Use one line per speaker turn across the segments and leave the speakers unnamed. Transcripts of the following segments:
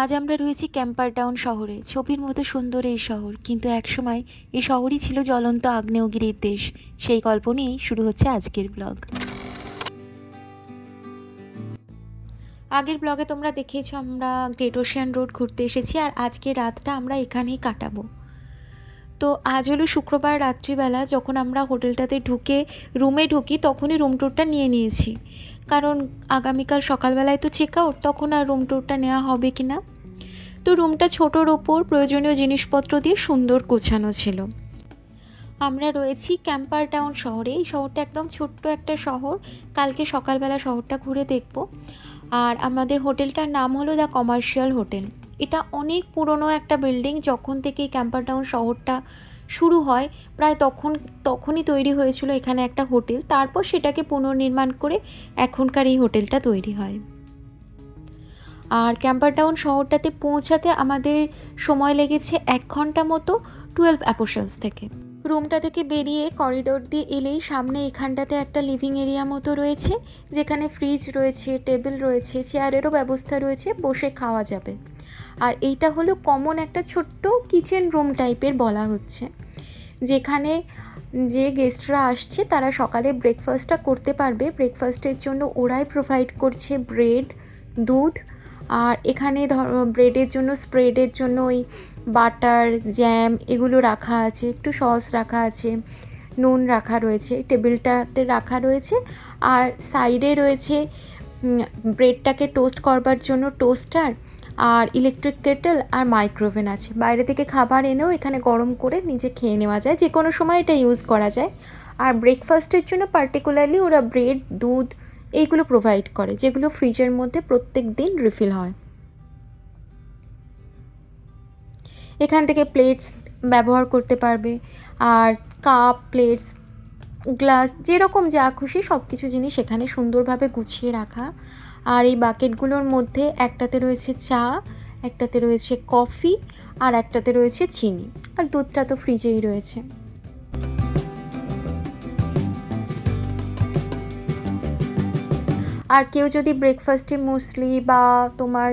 আজ আমরা রয়েছি ক্যাম্পার টাউন শহরে। ছবির মতো সুন্দর এই শহর, কিন্তু একসময় এই শহরই ছিল জ্বলন্ত আগ্নেয়গিরির দেশ। সেই গল্প নিয়েই শুরু হচ্ছে আজকের ব্লগ। আগের ব্লগে তোমরা দেখেছ আমরা গ্রেট ওশিয়ান রোড ঘুরতে এসেছি, আর আজকে রাতটা আমরা এখানেই কাটাবো। তো আজ হলো শুক্রবার রাত্রিবেলা যখন আমরা হোটেলটাতে ঢুকে রুমে ঢুকি তখনই রুম ট্যুরটা নিয়ে নিয়েছি। কারণ আগামীকাল সকালবেলায় তো চেক আউট তখন আর রুম ট্যুরটা নেওয়া হবে কি না? তো রুমটা ছোটোর ওপর প্রয়োজনীয় জিনিসপত্র দিয়ে সুন্দর গোছানো ছিল। আমরা রয়েছি ক্যাম্পার টাউন শহরে। এই শহরটা একদম ছোট্ট একটা শহর। কালকে সকালবেলা শহরটা ঘুরে দেখব। আর আমাদের হোটেলটার নাম হলো দ্য কমার্শিয়াল হোটেল এটা অনেক পুরনো একটা বিল্ডিং যখন থেকে ক্যাম্পারটাউন ক্যাম্পার টাউন শহরটা শুরু হয়, প্রায় তখন, তখনই তৈরি হয়েছিল এখানে একটা হোটেল তারপর সেটাকে পুনর্নির্মাণ করে এখনকার এই হোটেলটা তৈরি হয়। আর ক্যাম্পার টাউন শহরটাতে পৌঁছাতে আমাদের সময় লেগেছে এক ঘণ্টা মতো টুয়েলভ অ্যাপোশালস থেকে। রুমটা থেকে বেরিয়ে করিডোর দিয়ে এলেই সামনে এখানটাতে একটা লিভিং এরিয়া মতো রয়েছে, যেখানে ফ্রিজ রয়েছে, টেবিল রয়েছে, চেয়ারেরও ব্যবস্থা রয়েছে, বসে খাওয়া যাবে। আর এইটা হলো কমন একটা ছোট্ট কিচেন রুম টাইপের বলা হচ্ছে, যেখানে যে গেস্টরা আসছে তারা সকালে ব্রেকফাস্টটা করতে পারবে। ব্রেকফাস্টের জন্য ওরাই প্রোভাইড করছে ব্রেড দুধ, আর এখানে ধর ব্রেডের জন্য স্প্রেডের জন্য ওই বাটার জ্যাম এগুলো রাখা আছে, একটু সস রাখা আছে, নুন রাখা রয়েছে টেবিলটাতে রাখা রয়েছে, আর সাইডে রয়েছে ব্রেডটাকে টোস্ট করবার জন্য টোস্টার আর ইলেকট্রিক কেটেল আর মাইক্রোওভেন আছে। বাইরে থেকে খাবার এনেও এখানে গরম করে নিজে খেয়ে নেওয়া যায় যে কোনো সময় এটা ইউজ করা যায়। আর ব্রেকফাস্টের জন্য পার্টিকুলারলি ওরা ব্রেড দুধ এইগুলো প্রোভাইড করে, যেগুলো ফ্রিজের মধ্যে প্রত্যেক দিন রিফিল হয়। এখান থেকে প্লেটস ব্যবহার করতে পারবে। আর কাপ প্লেটস গ্লাস যেরকম যা খুশি সব কিছু জিনিস এখানে সুন্দরভাবে গুছিয়ে রাখা। আর এই বাকেটগুলোর মধ্যে একটাতে রয়েছে চা, একটাতে রয়েছে কফি আর একটাতে রয়েছে চিনি। আর দুধটা তো ফ্রিজেই রয়েছে। আর কেউ যদি ব্রেকফাস্টে মুসলি বা তোমার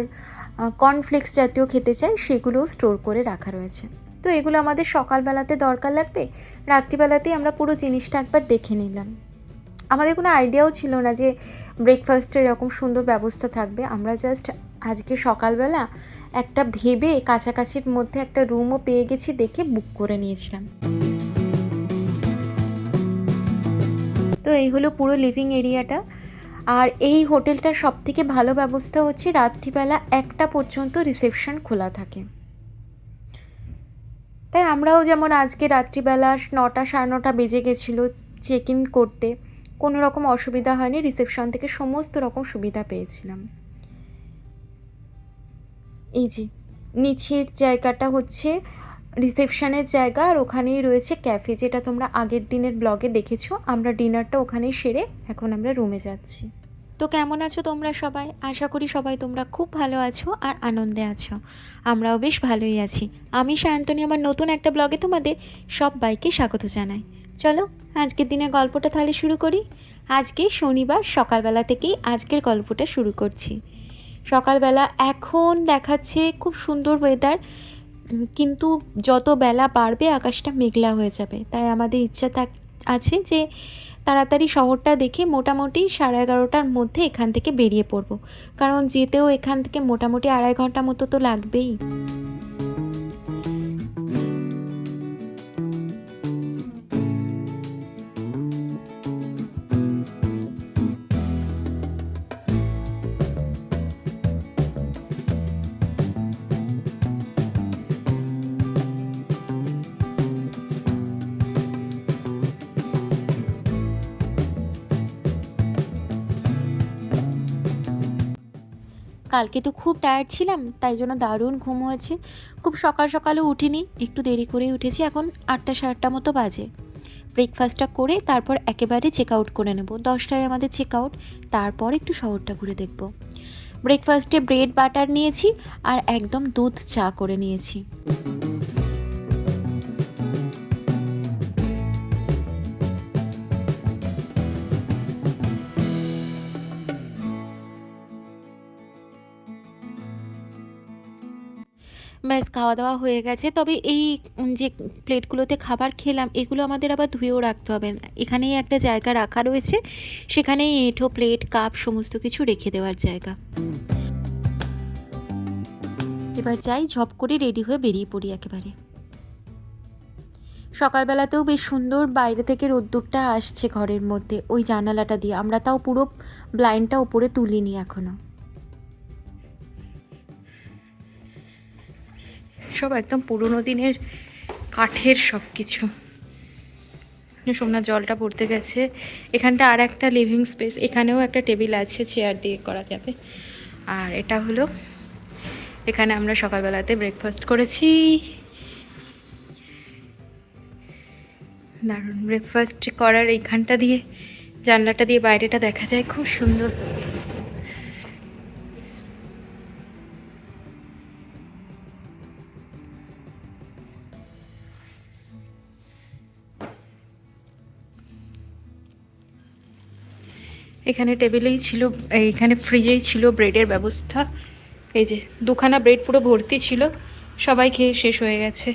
কর্নফ্লেক্স জাতীয় খেতে চায় সেগুলোও স্টোর করে রাখা রয়েছে। তো এগুলো আমাদের সকালবেলাতে দরকার লাগবে, রাত্রিবেলাতেই আমরা পুরো জিনিসটা একবার দেখে নিলাম। আমাদের কোনো আইডিয়াও ছিল না যে ব্রেকফাস্টের এরকম সুন্দর ব্যবস্থা থাকবে। আমরা জাস্ট আজকে সকালবেলা একটা ভেবে কাছাকাছির মধ্যে একটা রুমও পেয়ে গেছি দেখে বুক করে নিয়েছিলাম। তো এই হলো পুরো লিভিং এরিয়াটা আর এই হোটেলটার সব থেকে ভালো ব্যবস্থা হচ্ছে রাত্রিবেলা একটা পর্যন্ত রিসেপশন খোলা থাকে। তাই আমরাও যেমন আজকে রাত্রিবেলা নটা সাড়ে নটা বেজে গেছিল চেক ইন করতে, কোনো রকম অসুবিধা হয়নি, রিসেপশন থেকে সমস্ত রকম সুবিধা পেয়েছিলাম। এই যে, নিচের জায়গাটা হচ্ছে রিসেপশনের জায়গা আর ওখানেই রয়েছে ক্যাফে, যেটা তোমরা আগের দিনের ব্লগে দেখেছ। আমরা ডিনারটা ওখানেই সেরে এখন আমরা রুমে যাচ্ছি। তো কেমন আছো তোমরা সবাই? আশা করি সবাই তোমরা খুব ভালো আছো আর আনন্দে আছো। আমরাও বেশ ভালোই আছি। আমি সায়ন্তনী আমার নতুন একটা ব্লগে তোমাদের সব বাইকে স্বাগত জানাই। চলো, আজকের দিনের গল্পটা তাহলে শুরু করি। আজকে শনিবার, সকালবেলা থেকেই আজকের গল্পটা শুরু করছি। সকালবেলা এখন দেখাচ্ছে খুব সুন্দর ওয়েদার কিন্তু যত বেলা বাড়বে, আকাশটা মেঘলা হয়ে যাবে। তাই আমাদের ইচ্ছা থাক, আছে যে তাড়াতাড়ি শহরটা দেখে মোটামুটি সাড়ে এগারোটার মধ্যে এখান থেকে বেরিয়ে পড়ব। কারণ যেতেও এখান থেকে মোটামুটি আড়াই ঘণ্টা মতো তো লাগবেই। কালকে তো খুব টায়ার্ড ছিলাম, তাই জন্য দারুণ ঘুম হয়েছে। খুব সকাল সকালে উঠিনি, একটু দেরি করেই উঠেছি, এখন আটটা সাড়ে আটটা মতো বাজে। ব্রেকফাস্টটা করে তারপর একেবারে চেক আউট করে নেব। দশটায় আমাদের চেক আউট তারপর একটু শহরটা ঘুরে দেখব। ব্রেকফাস্টে ব্রেড বাটার নিয়েছি আর একদম দুধ চা করে নিয়েছি। ব্যাস খাওয়া দাওয়া হয়ে গেছে। তবে এই যে প্লেটগুলোতে খাবার খেলাম, এগুলো আমাদের আবার ধুয়েও রাখতে হবে। না এখানেই একটা জায়গা রাখা রয়েছে। সেখানেই এঁঠো, প্লেট, কাপ, সমস্ত কিছু রেখে দেওয়ার জায়গা। এবার যাই, ঝপ করে রেডি হয়ে বেরিয়ে পড়ি একেবারে। সকালবেলাতেও বেশ সুন্দর বাইরে থেকে রোদ্দুরটা আসছে ঘরের মধ্যে, ওই জানালাটা দিয়ে। আমরা তাও পুরো ব্লাইন্ডটা উপরে তুলিনি এখনও। সব একদম পুরোনো দিনের কাঠের সব কিছু। সোমনাথ, জলটা পড়তে গেছে। এখানটা আর একটা লিভিং স্পেস এখানেও একটা টেবিল আছে চেয়ার দিয়ে করা যাবে। আর এটা হলো, এখানে আমরা সকালবেলাতে ব্রেকফাস্ট করেছি। দারুণ ব্রেকফাস্ট করার এইখানটা দিয়ে, জানলাটা দিয়ে বাইরেটা দেখা যায়, খুব সুন্দর। এখানে টেবিলেই ছিল এইখানে ফ্রিজেই ছিল ব্রেডের ব্যবস্থা। এই যে দুখানা ব্রেড পুরো ভর্তি ছিল সবাই খেয়ে শেষ হয়ে গেছে।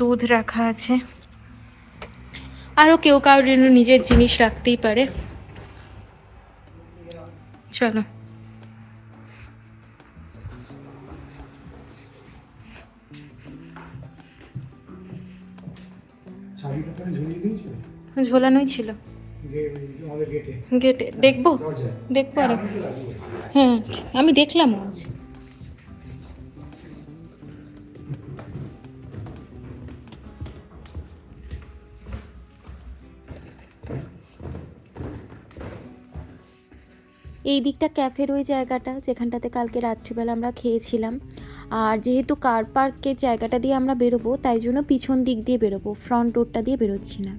দুধ রাখা আছে। আরও কেউ কারোর জন্য নিজের জিনিস রাখতেই পারে। চলো। ঝোলানোই ছিল।
গেটে,
দেখব দেখব আর। হ্যাঁ আমি দেখলাম আজ। এই দিকটা ক্যাফের ওই জায়গাটা, যেখানটাতে কালকে রাত্রিবেলা আমরা খেয়েছিলাম। আর যেহেতু কার পার্কের জায়গাটা দিয়ে আমরা বেরোবো, তাই জন্য পিছন দিক দিয়ে বেরোবো ফ্রন্ট রোডটা দিয়ে বেরোচ্ছি না।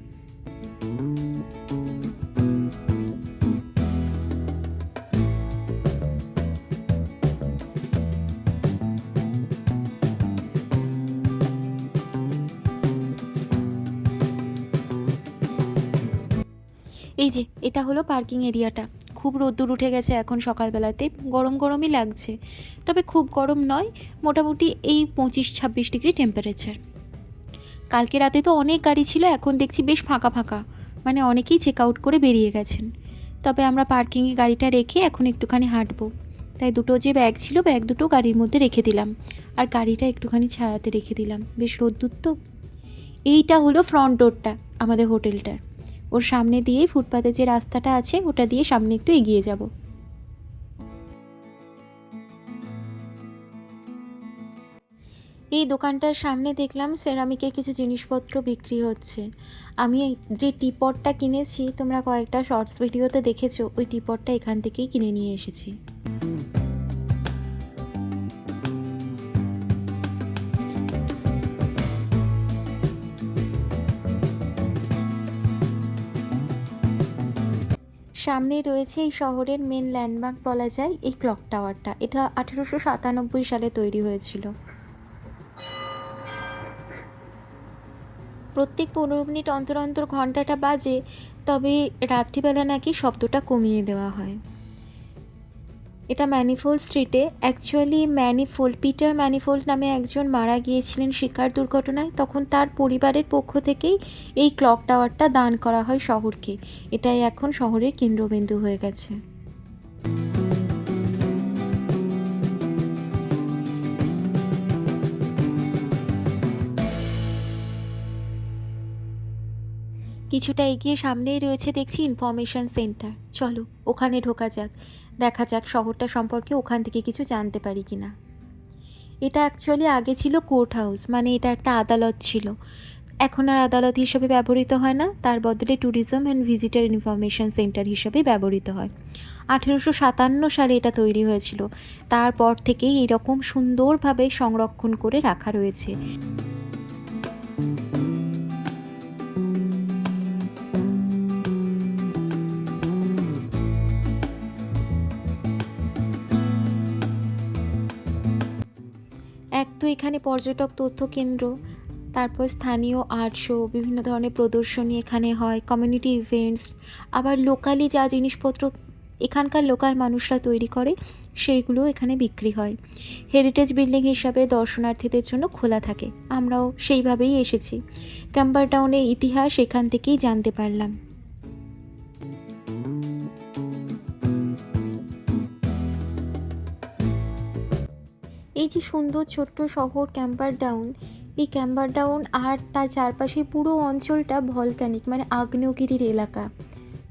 এই যে, এটা হলো পার্কিং এরিয়াটা খুব রোদ্দুর উঠে গেছে এখন সকালবেলাতে। গরম গরমই লাগছে। তবে খুব গরম নয়, মোটামুটি এই পঁচিশ ছাব্বিশ ডিগ্রি টেম্পারেচার কালকে রাতে তো অনেক গাড়ি ছিল, এখন দেখছি বেশ ফাঁকা ফাঁকা। মানে অনেকেই চেক আউট করে বেরিয়ে গেছেন। তবে আমরা পার্কিংয়ে গাড়িটা রেখে এখন একটুখানি হাঁটবো। তাই দুটো যে ব্যাগ ছিল ব্যাগ দুটো গাড়ির মধ্যে রেখে দিলাম। আর গাড়িটা একটুখানি ছায়াতে রেখে দিলাম। বেশ রোদ্দুর তো। এইটা হলো ফ্রন্ট ডোরটা আমাদের হোটেলটার ওর সামনে দিয়েই ফুটপাতে যে রাস্তাটা আছে, ওটা দিয়ে সামনে একটু এগিয়ে যাব। এই দোকানটার সামনে দেখলাম সেরামিকের কিছু জিনিসপত্র বিক্রি হচ্ছে। আমি যে টিপটটা কিনেছি, তোমরা কয়েকটা শর্টস ভিডিওতে দেখেছ, ওই টিপটটা এখান থেকেই কিনে নিয়ে এসেছি। সামনে রয়েছে এই শহরের মেন ল্যান্ডমার্ক বলা যায় এই ক্লক টাওয়ারটা এটা আঠেরোশো সাতানব্বই সালে তৈরি হয়েছিল। প্রত্যেক পনেরো মিনিট অন্তর অন্তর ঘন্টাটা বাজে, তবে রাত্রিবেলা নাকি শব্দটা কমিয়ে দেওয়া হয়। এটা ম্যানিফোল্ড স্ট্রিটে অ্যাকচুয়ালি ম্যানিফোল্ড পিটার ম্যানিফোল্ড নামে একজন মারা গিয়েছিলেন শিকার দুর্ঘটনায়। তখন তার পরিবারের পক্ষ থেকেই এই ক্লক টাওয়ারটা দান করা হয় শহরকে। এটাই এখন শহরের কেন্দ্রবিন্দু হয়ে গেছে। কিছুটা এগিয়ে সামনেই রয়েছে দেখছি ইনফরমেশন সেন্টার চলো, ওখানে ঢোকা যাক। দেখা যাক শহরটা সম্পর্কে ওখান থেকে কিছু জানতে পারি কি না। এটা অ্যাকচুয়ালি আগে ছিল কোর্ট হাউস মানে এটা একটা আদালত ছিল। এখন আর আদালত হিসেবে ব্যবহৃত হয় না, তার বদলে tourism and visitor information centre হিসেবে ব্যবহৃত হয়। আঠেরোশো সাতান্ন সালে এটা তৈরি হয়েছিল। তারপর থেকেই এরকম সুন্দরভাবে সংরক্ষণ করে রাখা রয়েছে। এখানে পর্যটক তথ্য কেন্দ্র, তারপর স্থানীয় আর্ট শো বিভিন্ন ধরনের প্রদর্শনী এখানে হয় কমিউনিটি ইভেন্টস আবার লোকালি যা জিনিসপত্র এখানকার লোকাল মানুষরা তৈরি করে, সেইগুলো এখানে বিক্রি হয়। হেরিটেজ বিল্ডিং হিসাবে দর্শনার্থীদের জন্য খোলা থাকে। আমরাও সেইভাবেই এসেছি। ক্যাম্বার টাউনের ইতিহাস এখান থেকেই জানতে পারলাম। এই যে সুন্দর ছোট্ট শহর ক্যাম্পার ডাউন এই ক্যাম্পার ডাউন আর তার চারপাশে পুরো অঞ্চলটা ভলক্যানিক মানে আগ্নেয়গিরির এলাকা।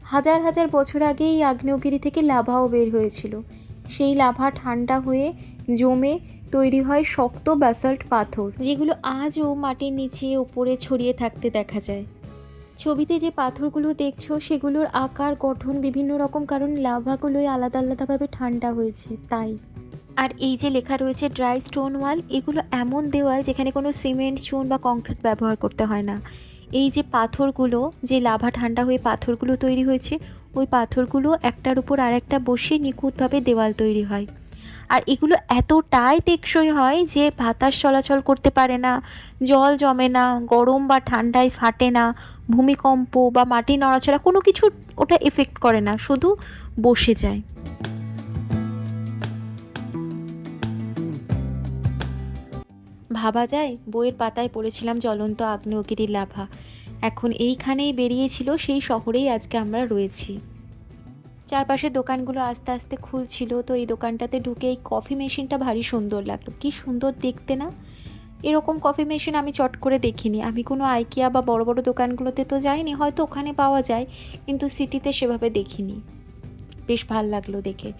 হাজার হাজার বছর আগে এই আগ্নেয়গিরি থেকে লাভাও বের হয়েছিল। সেই লাভা ঠান্ডা হয়ে জমে তৈরি হয় শক্ত ব্যাসাল্ট পাথর, যেগুলো আজও মাটির নিচে উপরে ছড়িয়ে থাকতে দেখা যায়। ছবিতে যে পাথরগুলো দেখছ, সেগুলোর আকার, গঠন, বিভিন্ন রকম কারণ লাভাগুলোই আলাদা আলাদাভাবে ঠান্ডা হয়েছে, তাই। আর এই যে লেখা রয়েছে ড্রাই স্টোন ওয়াল, এগুলো এমন দেওয়াল যেখানে কোনো সিমেন্ট, স্টোন বা কংক্রিট ব্যবহার করতে হয় না। এই যে পাথরগুলো, যে লাভা ঠান্ডা হয়ে পাথরগুলো তৈরি হয়েছে, ওই পাথরগুলো একটার উপর আর একটা বসে নিখুঁতভাবে দেওয়াল তৈরি হয়। আর এগুলো এতটাই টেকসই হয় যে বাতাস চলাচল করতে পারে না, জল জমে না, গরম বা ঠান্ডায় ফাটে না, ভূমিকম্প বা মাটি নড়াচড়া কোনো কিছু ওটা এফেক্ট করে না, শুধু বসে যায়। ভাবা যায়? বইয়ের পাতায় পড়েছিলাম জ্বলন্ত আগ্নেয়গিরির লাভা এখন এইখানেই বেরিয়েছিল, সেই শহরেই আজকে আমরা রয়েছি। চারপাশে দোকানগুলো আস্তে আস্তে খুলছিল, তো এই দোকানটাতে ঢুকে এই কফি মেশিনটা ভারী সুন্দর লাগল। কি সুন্দর দেখতে না? এরকম কফি মেশিন আমি চট করে দেখিনি। আমি কোনো আইকিয়া বা বড় বড় দোকানগুলোতে তো যাইনি, হয়তো ওখানে পাওয়া যায়, কিন্তু সিটিতে সেভাবে দেখিনি। বেশ ভালো লাগল দেখে।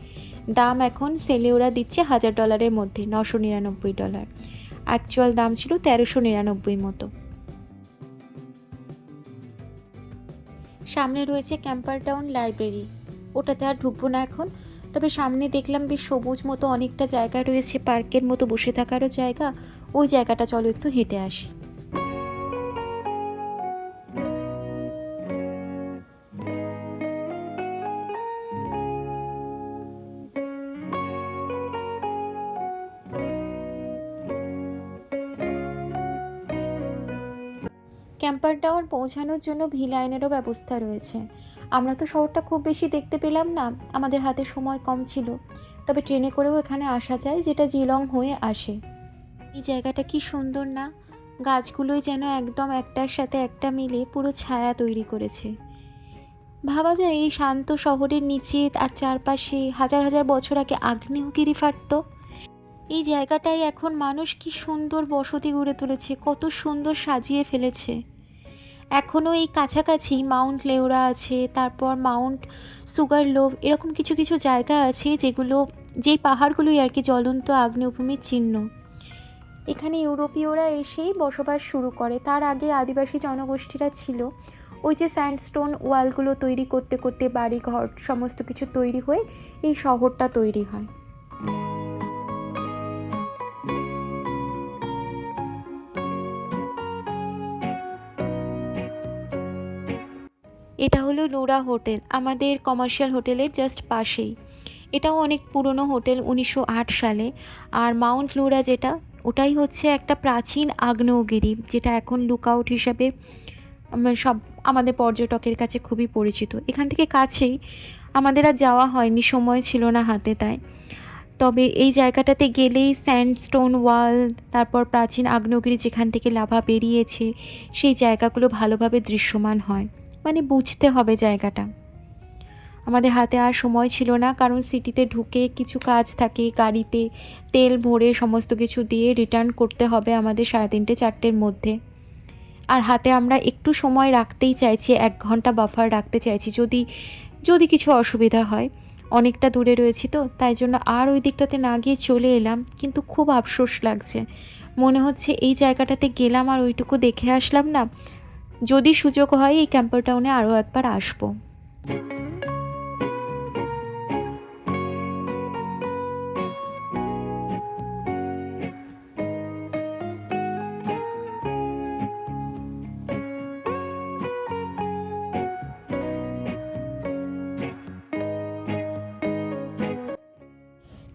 দাম এখন সেলে ওরা দিচ্ছে হাজার ডলারের মধ্যে, নশো নিরানব্বই ডলার। অ্যাকচুয়াল দাম ছিল তেরোশো নিরানব্বই মতো। সামনে রয়েছে ক্যাম্পার টাউন লাইব্রেরি ওটাতে আর ঢুকবো না এখন, তবে সামনে দেখলাম বেশ সবুজ মতো অনেকটা জায়গা রয়েছে, পার্কের মতো বসে থাকারও জায়গা। ওই জায়গাটা চলো একটু হেঁটে আসি। ক্যাম্পার টাউন পৌঁছানোর জন্য ভি লাইনেরও ব্যবস্থা রয়েছে। আমরা তো শহরটা খুব বেশি দেখতে পেলাম না, আমাদের হাতে সময় কম ছিল। তবে ট্রেনে করেও এখানে আসা যায়, যেটা জিলং হয়ে আসে। এই জায়গাটা কি সুন্দর না? গাছগুলোই যেন একদম একটার সাথে একটা মিলে পুরো ছায়া তৈরি করেছে। ভাবা যায় এই শান্ত শহরের নিচে আর চারপাশে হাজার হাজার বছর আগে আগ্নেয়গিরি ফাটত। এই জায়গাটায় এখন মানুষ কি সুন্দর বসতি গড়ে তুলেছে, কত সুন্দর সাজিয়ে ফেলেছে। এখনও এই কাছাকাছি মাউন্ট লেওরা আছে, তারপর মাউন্ট সুগার লোভ এরকম কিছু কিছু জায়গা আছে যেগুলো, যেই পাহাড়গুলোই আর কি জ্বলন্ত আগ্নেয়ভূমির চিহ্ন। এখানে ইউরোপীয়রা এসেই বসবাস শুরু করে। তার আগে আদিবাসী জনগোষ্ঠীরা ছিল। ওই যে স্যান্ডস্টোন ওয়ালগুলো তৈরি করতে করতে বাড়ি ঘর সমস্ত কিছু তৈরি হয়ে এই শহরটা তৈরি হয়। এটা হলো লোরা হোটেল, আমাদের কমার্শিয়াল হোটেলের জাস্ট পাশেই। এটাও অনেক পুরনো হোটেল, উনিশশো আট সালে। আর মাউন্ট লোরা যেটা, ওটাই হচ্ছে একটা প্রাচীন আগ্নেয়গিরি, যেটা এখন লুকআউট হিসাবে সব আমাদের পর্যটকের কাছে খুবই পরিচিত। এখান থেকে কাছেই আমাদের আর যাওয়া হয়নি, সময় ছিল না হাতে তাই। তবে এই জায়গাটাতে গেলেই স্যান্ডস্টোন ওয়াল তারপর প্রাচীন আগ্নেয়গিরি যেখান থেকে লাভা বেরিয়েছে, সেই জায়গাগুলো ভালোভাবে দৃশ্যমান হয়। মানে বুঝতে হবে জায়গাটা। আমাদের হাতে আর সময় ছিল না, কারণ সিটিতে ঢুকে কিছু কাজ থাকে, গাড়িতে তেল ভরে সমস্ত কিছু দিয়ে রিটার্ন করতে হবে আমাদের সাড়ে তিনটে, চারটের মধ্যে। আর হাতে আমরা একটু সময় রাখতেই চাইছি, এক ঘণ্টা বাফার রাখতে চাইছি, যদি যদি কিছু অসুবিধা হয়। অনেকটা দূরে রয়েছি তো, তাই জন্য আর ওই দিকটাতে না গিয়ে চলে এলাম, কিন্তু খুব আফসোস লাগছে। মনে হচ্ছে এই জায়গাটাতে গেলাম আর ওইটুকু দেখে আসলাম না যদি সুযোগ হয় এই ক্যাম্পার টাউনে আরও একবার আসব।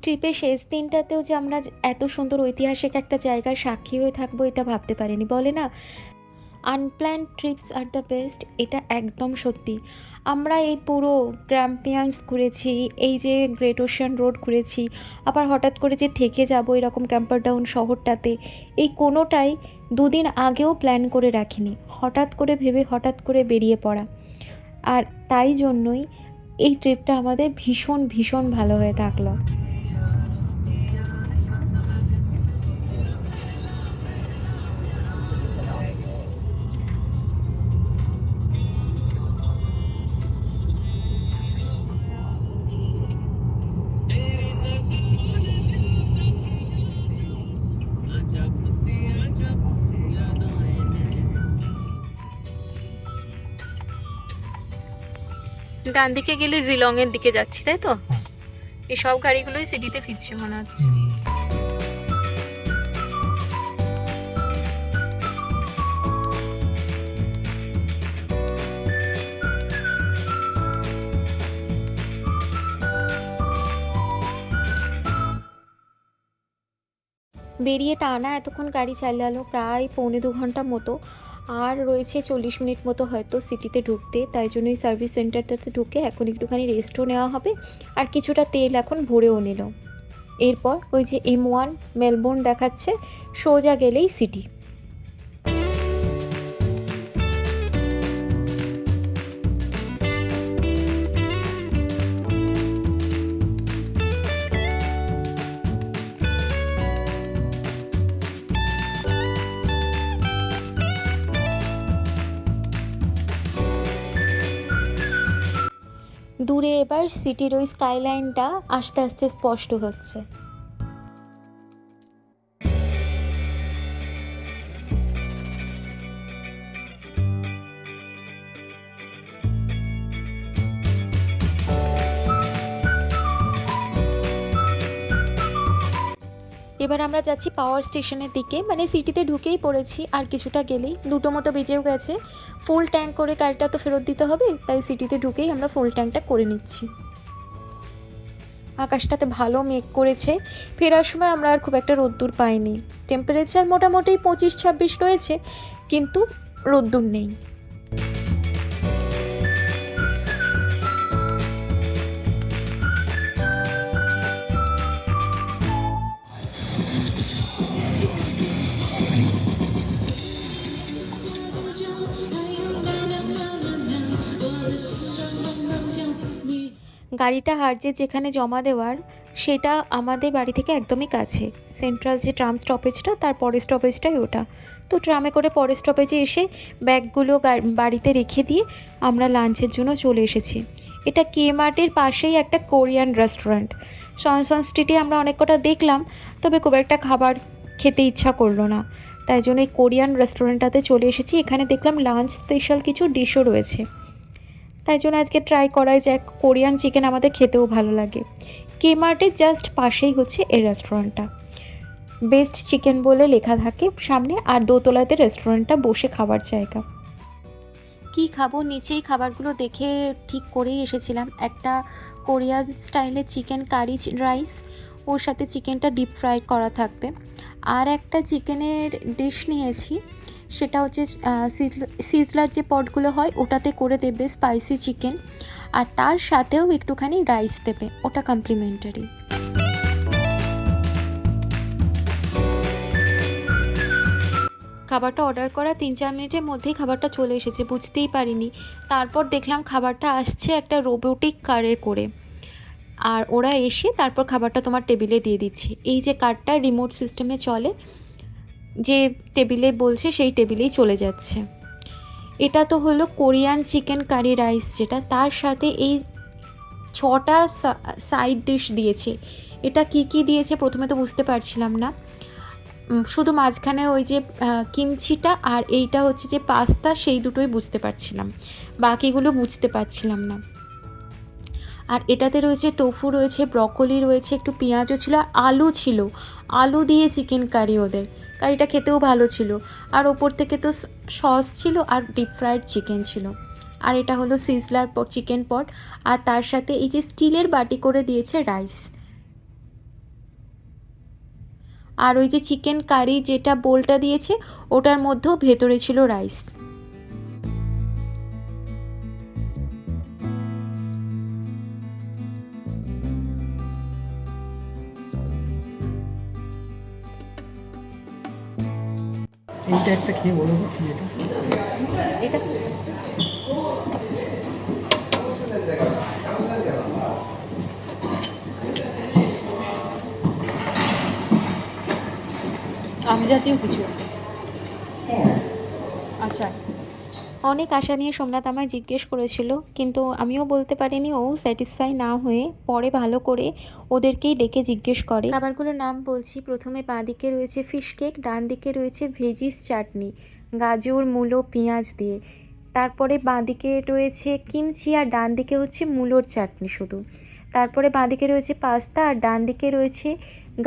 ট্রিপের শেষ দিনটাতেও যে আমরা এত সুন্দর ঐতিহাসিক একটা জায়গার সাক্ষী হয়ে থাকব, এটা ভাবতে পারিনি। বলে না unplanned trips are the best এটা একদম সত্যি। আমরা এই পুরো গ্র্যাম্পিয়ান্স ঘুরেছি, এই যে গ্রেট ওশান রোড ঘুরেছি, আবার হঠাৎ করে যে থেকে যাব এরকম ক্যাম্পারডাউন শহরটাতে, এই কোনোটাই দুদিন আগেও প্ল্যান করে রাখিনি। হঠাৎ করে ভেবে হঠাৎ করে বেরিয়ে পড়া। আর তাই জন্যই এই ট্রিপটা আমাদের ভীষণ ভীষণ ভালো হয়ে থাকল। ডান দিকে গেলে জিলংয়ের দিকে যাচ্ছি, তাই তো? এই সব গাড়িগুলোই সিটিতে ফিরছে মনে হচ্ছে। বেরিয়ে টানা এতক্ষণ গাড়ি চালালো প্রায় পৌনে দু ঘণ্টা মতো। আর রয়েছে চল্লিশ মিনিট মতো হয়তো সিটিতে ঢুকতে, তাই জন্য এই সার্ভিস সেন্টারটাতে ঢুকে এখন একটুখানি রেস্টও নেওয়া হবে। আর কিছুটা তেল এখন ভরেও নিল। এরপর ওই যে এম ওয়ান মেলবোর্ন দেখাচ্ছে, সোজা গেলেই সিটি দূরে এবার সিটির ওই স্কাইলাইনটা আস্তে আস্তে স্পষ্ট হচ্ছে। এবার আমরা যাচ্ছি পাওয়ার স্টেশনের দিকে। মানে সিটিতে ঢুকেই পড়েছি, আর কিছুটা গেলেই। দুটো মতো বেজেও গেছে। ফুল ট্যাঙ্ক করে গাড়িটা তো ফেরত দিতে হবে, তাই সিটিতে ঢুকেই আমরা ফুল ট্যাঙ্কটা করে নিচ্ছি। আকাশটাতে ভালো মেঘ করেছে। ফেরার সময় আমরা আর খুব একটা রোদ্দুর পাইনি। টেম্পারেচার মোটামুটি পঁচিশ ছাব্বিশ রয়েছে, কিন্তু রোদ্দুর নেই। গাড়িটা হারজে যেখানে জমা দেওয়ার, সেটা আমাদের বাড়ি থেকে একদমই কাছে। সেন্ট্রাল যে ট্রাম স্টপেজটা তার পরের স্টপেজটাই ওটা। তো ট্রামে করে পরের স্টপেজে এসে ব্যাগগুলো বাড়িতে রেখে দিয়ে আমরা লাঞ্চের জন্য চলে এসেছি। এটা কে মার্টের পাশেই একটা কোরিয়ান রেস্টুরেন্ট সনসন স্ট্রিটে আমরা অনেক কটা দেখলাম, তবে খুব একটা খাবার খেতে ইচ্ছা করল না। তাই জন্য এই কোরিয়ান রেস্টুরেন্টটাতে চলে এসেছি। এখানে দেখলাম লাঞ্চ স্পেশাল কিছু ডিশও রয়েছে। তাই জন্য আজকে ট্রাই করাই যাক কোরিয়ান চিকেন আমাদের খেতেও ভালো লাগে। কেমার্টের জাস্ট পাশেই হচ্ছে এই রেস্টুরেন্টটা বেস্ট চিকেন বলে লেখা থাকে সামনে আর দোতলাতে রেস্টুরেন্টটা বসে খাবার জায়গা। কি খাব? নিচেই খাবারগুলো দেখে ঠিক করেই এসেছিলাম। একটা কোরিয়ান স্টাইলের চিকেন কারি রাইস ওর সাথে চিকেনটা ডিপ ফ্রাই করা থাকবে। আর একটা চিকেনের ডিশ নিয়েছি। সেটা হচ্ছে সিজলার যে পটগুলো হয়, ওটাতে করে দেবে স্পাইসি চিকেন আর তার সাথেও একটুখানি রাইস দেবে। ওটা কমপ্লিমেন্টারি খাবারটা অর্ডার করা তিন চার মিনিটের মধ্যেই খাবারটা চলে এসেছে, বুঝতেই পারিনি। তারপর দেখলাম খাবারটা আসছে একটা রোবোটিক কারে করে। আর ওরা এসে তারপর খাবারটা তোমার টেবিলে দিয়ে দিচ্ছে। এই যে কারটা রিমোট সিস্টেমে চলে যে টেবিলে বলছে সেই টেবিলেই চলে যাচ্ছে। এটা তো হলো কোরিয়ান চিকেন কারি রাইস যেটা, তার সাথে এই ছটা সাইড ডিশ দিয়েছে। এটা কি কি দিয়েছে প্রথমে তো বুঝতে পারছিলাম না। শুধু মাঝখানে ওই যে কিমচিটা আর এইটা হচ্ছে যে পাস্তা, সেই দুটোই বুঝতে পারছিলাম। বাকিগুলো বুঝতে পারছিলাম না। আর এটাতে রয়েছে টোফু, রয়েছে ব্রকলি, রয়েছে একটু পেঁয়াজও ছিল আর আলু ছিল। আলু দিয়ে চিকেন কারি ওদের। কারিটা খেতেও ভালো ছিল। আর ওপর থেকে তো সস ছিল আর ডিপ ফ্রাইড চিকেন ছিল। আর এটা হলো সিজলার পট চিকেন পট আর তার সাথে এই যে স্টিলের বাটি করে দিয়েছে রাইস আর ওই যে চিকেন কারি যেটা বোলটা দিয়েছে, ওটার মধ্যেও ভেতরে ছিল রাইস
এইটা একটা খেয়ে বলো তো কি এটা
এটা
আম জাতীয় কিছু? আচ্ছা।
অনেক আশা নিয়ে সোমনাথ আমায় জিজ্ঞেস করেছিল, কিন্তু আমিও বলতে পারিনি ও স্যাটিসফাই না হয়ে পরে ভালো করে ওদেরকেই ডেকে জিজ্ঞেস করে। খাবারগুলোর নাম বলছি। প্রথমে বাঁ দিকে রয়েছে ফিশ কেক ডান দিকে রয়েছে ভেজিস চাটনি গাজর, মূলো, পেঁয়াজ দিয়ে। তারপরে বাঁ দিকে রয়েছে কিমচি আর ডান দিকে হচ্ছে মূলোর চাটনি শুধু। তারপরে বাঁ দিকে রয়েছে পাস্তা আর ডান দিকে রয়েছে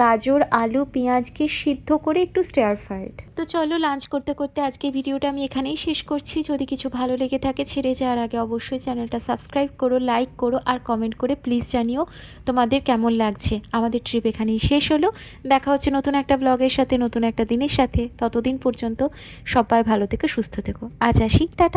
গাজর, আলু পেঁয়াজকে সিদ্ধ করে একটু স্টেয়ার ফ্রাইড তো চলো লাঞ্চ করতে করতে আজকে ভিডিওটা আমি এখানেই শেষ করছি। যদি কিছু ভালো লেগে থাকে ছেড়ে যাওয়ার আগে অবশ্যই চ্যানেলটা সাবস্ক্রাইব করো লাইক করো আর কমেন্ট করে প্লিজ জানিও তোমাদের কেমন লাগছে। আমাদের ট্রিপ এখানেই শেষ হলো। দেখা হচ্ছে নতুন একটা ব্লগের সাথে, নতুন একটা দিনের সাথে। ততদিন পর্যন্ত সবাই ভালো থেকো, সুস্থ থেকো। আজ আসি, টাটা।